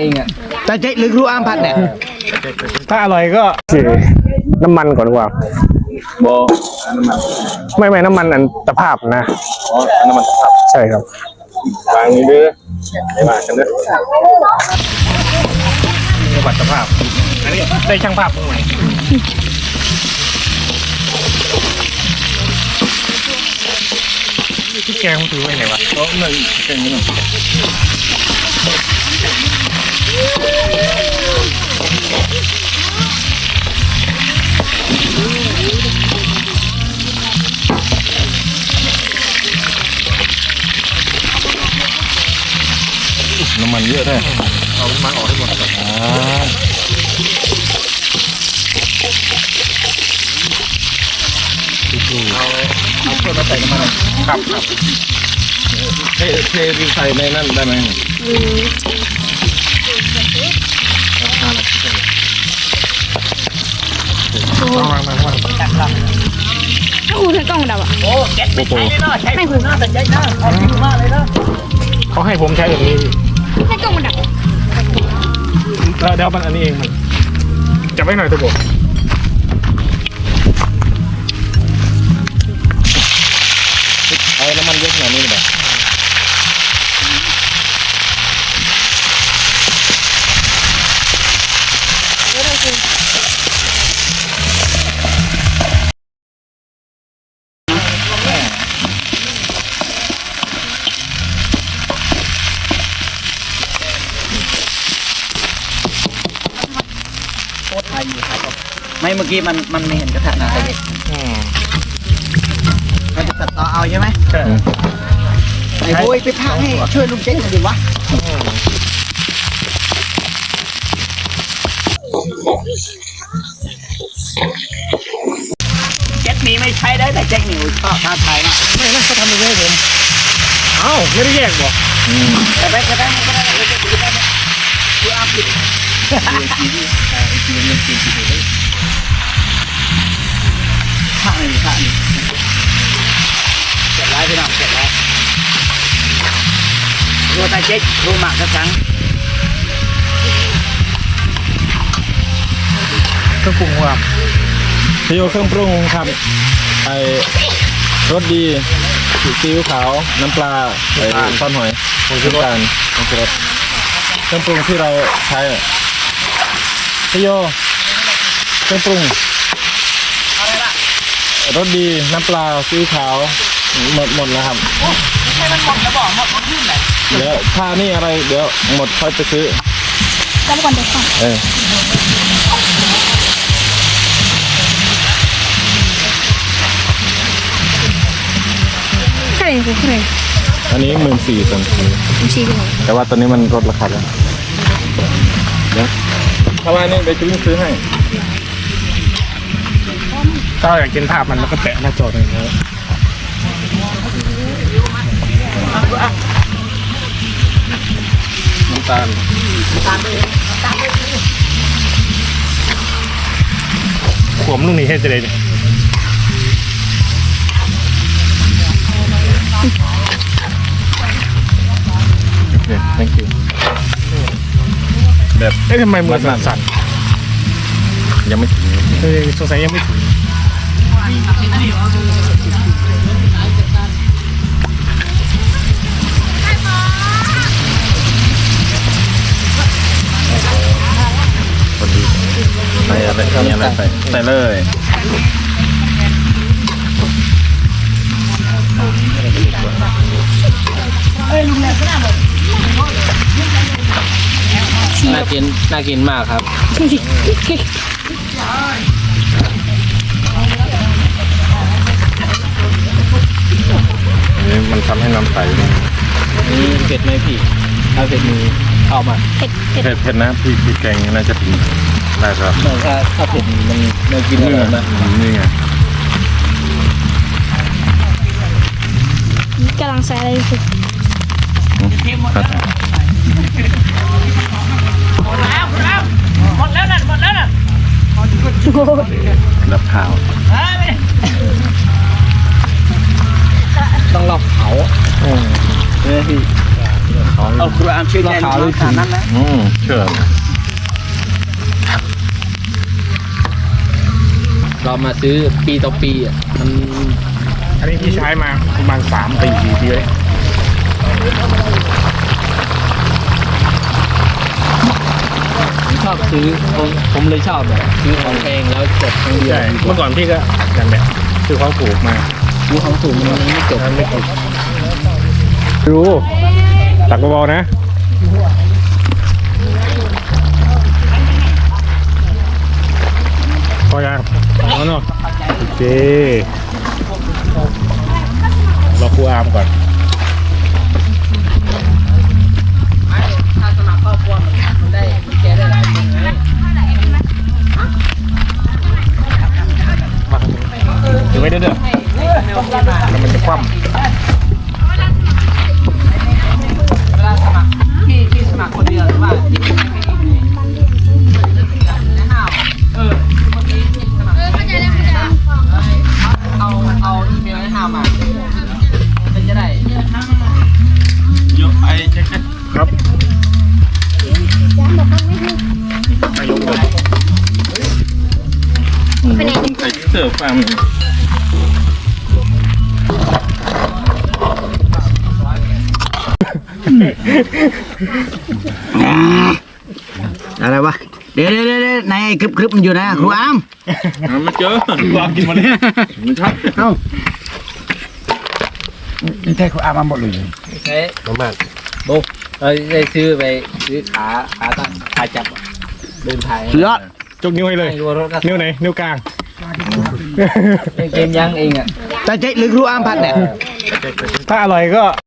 เองอะแต่เจ๊ลึกรู้อ้ามพัดเนี่ยถ้าอร่อยก็น้ำมันก่อนดีกว่าโบอันน้ำมันไม่ไม่น้ำมันอันตะภาพนะอ๋ออันน้ำมันขับใช่ครับวางนี้เด้อไม่มากันเด้อนี่บัตรภาพอันนี้ได้ช่างภาพมือใหม่ที่แกงมันถือไว้ไหนวะโต๊ะหนึ่งเก่งนี่หนึ่ง น้ำมันเยอะด้วยเอามันออกให้หมดก่อนอ่าเอาเอาเพื่อนมาใส่น้ำมันครับครับเทเทดินใส่ในนั่นได้ไหม วางวางวางวางอู้ใช้กล้องดับอะโอ้โหไม่หูเขาให้ผมใช้แบบนี้ใช้กล้องมันดับแล้วเดี๋ยวมันอันนี้เองมันจับไว้หน่อยตัวโบ เมื่อกี้มันมันไม่เห็นกระทะนะแต่เจ๊อืมมันจะตัดต่อเอาใช่ไหมใช่ไอ้โว้ยไปพากให้ช่วยลุงเจ๊หน่อยดิวะเจ็ดนี้ไม่ใช้ได้แต่เจ็ดนิ้วชอบท้าทายมากไม่นะเขาทำอย่างนี้ให้ผมเอ้าไม่ได้แยกบ่แต่ไปก็ได้ก็ได้ก็ได้ก็ได้คืออ้ามผิด ข้างหนึ่งข้างหนึ่งเจ็ดร้อยพี่น้องเจ็ดร้อยรัวตาเจ๊กรัวหมากกระสังเครื่องปรุงครับพี่โยเครื่องปรุงครับไอรสดีซีอิ๊วขาว น้ำปลาไอซอสหอยผงชูรสผงชูรสเครื่องปรุงที่เราใช้อะพี่โย เครื่องปรุงรสดีน้ำปลาซีอิ๊วขาวหมดหมดแล้วครับให้มันหมดแล้วบอกหมดหมดขึ้นเลยเดี๋ยวถ้านี่อะไรเดี๋ยวหมดค่อยไปซื้อจับก่อนเดี๋ยวก่อนเออแค่ไหนคือแค่ไหนอันนี้หมื่นสี่ส่วนซื้อผมชี้ดูแต่ว่าตอนนี้มันลดราคาแล้วเดี๋ยวถ้าว่านี่เดี๋ยวจะวิ่งซื้อให้ ถ้าอยากกินภาพมันแล้วก็แตะหน้าจอตรงนี้น้ำตาลผมลูกนี้ให้จะได้เนี่ยโอเค thank you แบบเอ๊ะทำไมมือสั่นยังไม่ถึง ๆเฮ้ยสงสัยยังไม่ถึง พอดีใส่อะไรมีอะไรใส่ใส่เลยน่ากินน่ากินมากครับ นี้มันทำให้น้ำใสนี่เผ็ดไหมพี่ ถ้าเผ็ดมีเข้ามาเผ็ดเผ็ดเผ็ดเผ็ดนะพี่พี่แกงน่าจะถึงได้ครับถ้าถ้าเผ็ดมันไม่กินนี่แล้วไงนะนี่ไงกำลังใส่อะไรอยู่ครับโอ้โหรับข้าว ต้องรอบเผาใช่ไหมพี่เอาครูอามชื่อแน่นอนขนาดนั้นนะอืมเชื่อเรามาซื้อปีต่อปีอะมันอันนี้พี่ใช้มาประมาณสามปีสี่ปีเลยผมชอบซื้อผมผมเลยชอบแบบซื้อของแพงแล้วจบครั้งเดียวใช่เมื่อก่อนพี่ก็กันแบบซื้อของถูกมา ซื้อของถูกมันไม่จบไม่ถูกดูตักเบาๆนะพอยังเอาเนาะโอเคเรอครูอามก่อนถ้าสมัครครอบครัวมันได้แกได้หลายคนไงถือไว้เด้อเด้อ แล้วมันจะคว่เวลาสมัครพี่พี่สมัครคนเดียวหรือว่าพี่ไม่ให้พี่ในห้าวเออเมื่อกี้พี่สมัครเออเข้าใจแล้วเข้าใจแล้วเอาเอาอีเมลให้ห้าวมาเป็นจะได้ยกไอ้แจ็คำครับนายกเลยใส่เสื้อฟ้ามัน อะไรวะ เดี๋ยวเดี๋ยวเดี๋ยวในคลิปคลิปมันอยู่นะครูอามหาไม่เจอวางกินหมดเลยมันชัดเอ้านี่ใช่ครูอามมาหมดเลยใช้ประมาณโบเราได้ซื้อไปซื้อขาขาตั้งขาจับอะเดินถ่ายสุดยอดจกนิ้วให้เลยให้ดูรถนะนิ้วไหนนิ้วกลางเกมยังเองอะแต่เจ๊หรือครูอามพัดเนี่ยถ้าอร่อยก็